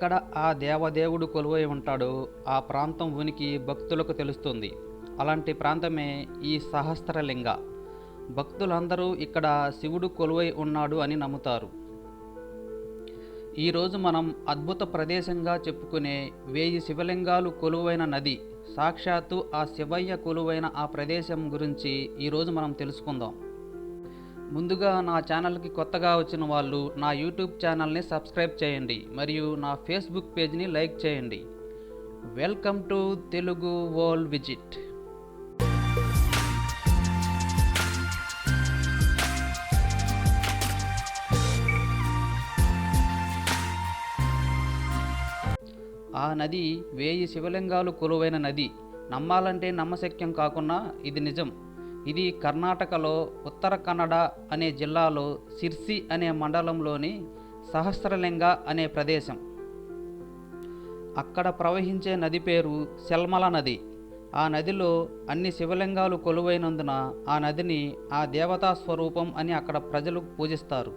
ఎక్కడ ఆ దేవదేవుడు కొలువై ఉంటాడో ఆ ప్రాంతం ఉనికి భక్తులకు తెలుస్తుంది. అలాంటి ప్రాంతమే ఈ సహస్రలింగ. భక్తులందరూ ఇక్కడ శివుడు కొలువై ఉన్నాడు అని నమ్ముతారు. ఈరోజు మనం అద్భుత ప్రదేశంగా చెప్పుకునే వేయి శివలింగాలు కొలువైన నది సాక్షాత్తు ఆ శివయ్య కొలువైన ఆ ప్రదేశం గురించి ఈరోజు మనం తెలుసుకుందాం. ముందుగా నా ఛానల్కి కొత్తగా వచ్చిన వాళ్ళు నా యూట్యూబ్ ఛానల్ని సబ్స్క్రైబ్ చేయండి మరియు నా ఫేస్బుక్ పేజ్ని లైక్ చేయండి. Welcome to Telugu world visit. ఆ నది వేయి శివలింగాలు కొలువైన నది. నమ్మాలంటే నమ్మశక్యం కాకున్నా ఇది నిజం. ఇది కర్ణాటకలో ఉత్తర కన్నడ అనే జిల్లాలో సిర్సి అనే మండలంలోని సహస్రలింగ అనే ప్రదేశం. అక్కడ ప్రవహించే నది పేరు శల్మల నది. ఆ నదిలో అన్ని శివలింగాలు కొలువైనందున ఆ నదిని ఆ దేవతా స్వరూపం అని అక్కడ ప్రజలు పూజిస్తారు.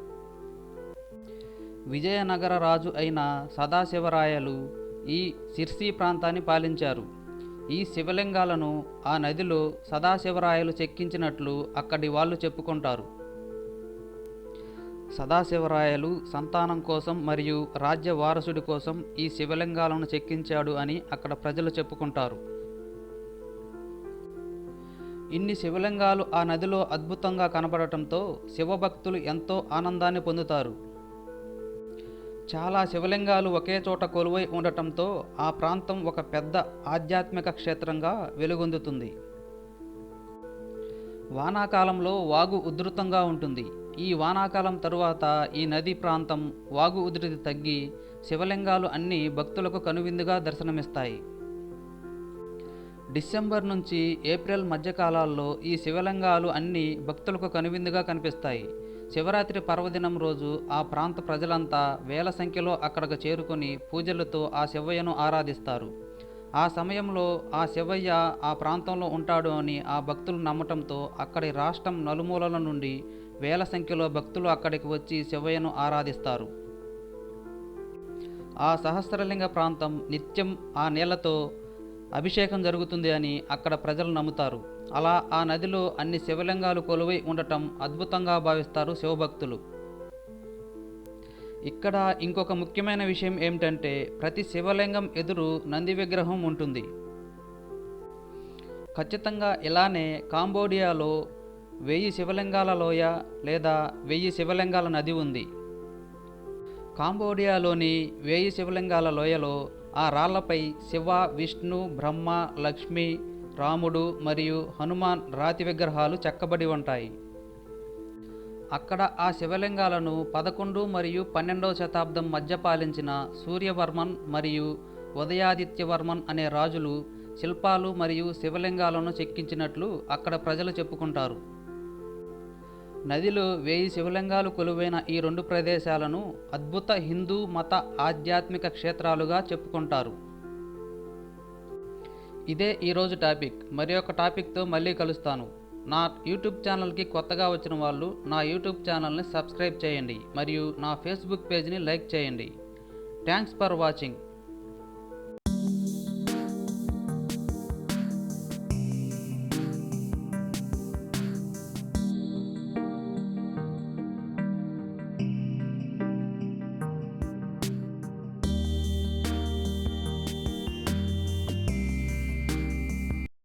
విజయనగర రాజు అయిన సదాశివరాయలు ఈ సిర్సి ప్రాంతాన్ని పాలించారు. ఈ శివలింగాలను ఆ నదిలో సదాశివరాయలు చెక్కించినట్లు అక్కడి వాళ్ళు చెప్పుకుంటారు. సదాశివరాయలు సంతానం కోసం మరియు రాజ్య వారసుడి కోసం ఈ శివలింగాలను చెక్కించాడు అని అక్కడ ప్రజలు చెప్పుకుంటారు. ఇన్ని శివలింగాలు ఆ నదిలో అద్భుతంగా కనబడటంతో శివభక్తులు ఎంతో ఆనందాన్ని పొందుతారు. చాలా శివలింగాలు ఒకే చోట కొలువై ఉండటంతో ఆ ప్రాంతం ఒక పెద్ద ఆధ్యాత్మిక క్షేత్రంగా వెలుగొందుతుంది. వానాకాలంలో వాగు ఉధృతంగా ఉంటుంది. ఈ వానాకాలం తరువాత ఈ నది ప్రాంతం వాగు ఉధృతి తగ్గి శివలింగాలు అన్నీ భక్తులకు కనువిందుగా దర్శనమిస్తాయి. డిసెంబర్ నుంచి ఏప్రిల్ మధ్యకాలాల్లో ఈ శివలింగాలు అన్నీ భక్తులకు కనువిందుగా కనిపిస్తాయి. శివరాత్రి పర్వదినం రోజు ఆ ప్రాంత ప్రజలంతా వేల సంఖ్యలో అక్కడకు చేరుకొని పూజలతో ఆ శివయ్యను ఆరాధిస్తారు. ఆ సమయంలో ఆ శివయ్య ఆ ప్రాంతంలో ఉంటాడు అని ఆ భక్తులు నమ్మటంతో అక్కడి రాష్ట్రం నలుమూలల నుండి వేల సంఖ్యలో భక్తులు అక్కడికి వచ్చి శివయ్యను ఆరాధిస్తారు. ఆ సహస్రలింగ ప్రాంతం నిత్యం ఆ నీళ్ళతో అభిషేకం జరుగుతుంది అని అక్కడ ప్రజలు నమ్ముతారు. అలా ఆ నదిలో అన్ని శివలింగాలు కొలువై ఉండటం అద్భుతంగా భావిస్తారు శివభక్తులు. ఇక్కడ ఇంకొక ముఖ్యమైన విషయం ఏమిటంటే ప్రతి శివలింగం ఎదురు నంది విగ్రహం ఉంటుంది. ఖచ్చితంగా ఇలానే కాంబోడియాలో వెయ్యి శివలింగాల లోయ లేదా వెయ్యి శివలింగాల నది ఉంది. కాంబోడియాలోని వేయి శివలింగాల లోయలో ఆ రాళ్ళపై శివ విష్ణు బ్రహ్మ లక్ష్మి రాముడు మరియు హనుమాన్ రాతి విగ్రహాలు చెక్కబడి ఉంటాయి. అక్కడ ఆ శివలింగాలను పదకొండు మరియు పన్నెండవ శతాబ్దం మధ్య పాలించిన సూర్యవర్మన్ మరియు ఉదయాదిత్యవర్మన్ అనే రాజులు శిల్పాలు మరియు శివలింగాలను చెక్కించినట్లు అక్కడ ప్రజలు చెప్పుకుంటారు. నదిలో వేయి శివలింగాలు కొలువైన ఈ రెండు ప్రదేశాలను అద్భుత హిందూ మత ఆధ్యాత్మిక క్షేత్రాలుగా చెప్పుకుంటారు. ఇదే ఈరోజు టాపిక్. మరి ఒక టాపిక్తో మళ్ళీ కలుస్తాను. నా యూట్యూబ్ ఛానల్కి కొత్తగా వచ్చిన వాళ్ళు నా యూట్యూబ్ ఛానల్ని సబ్స్క్రైబ్ చేయండి. మరియు నా ఫేస్బుక్ పేజ్ని లైక్ చేయండి. Thanks for watching.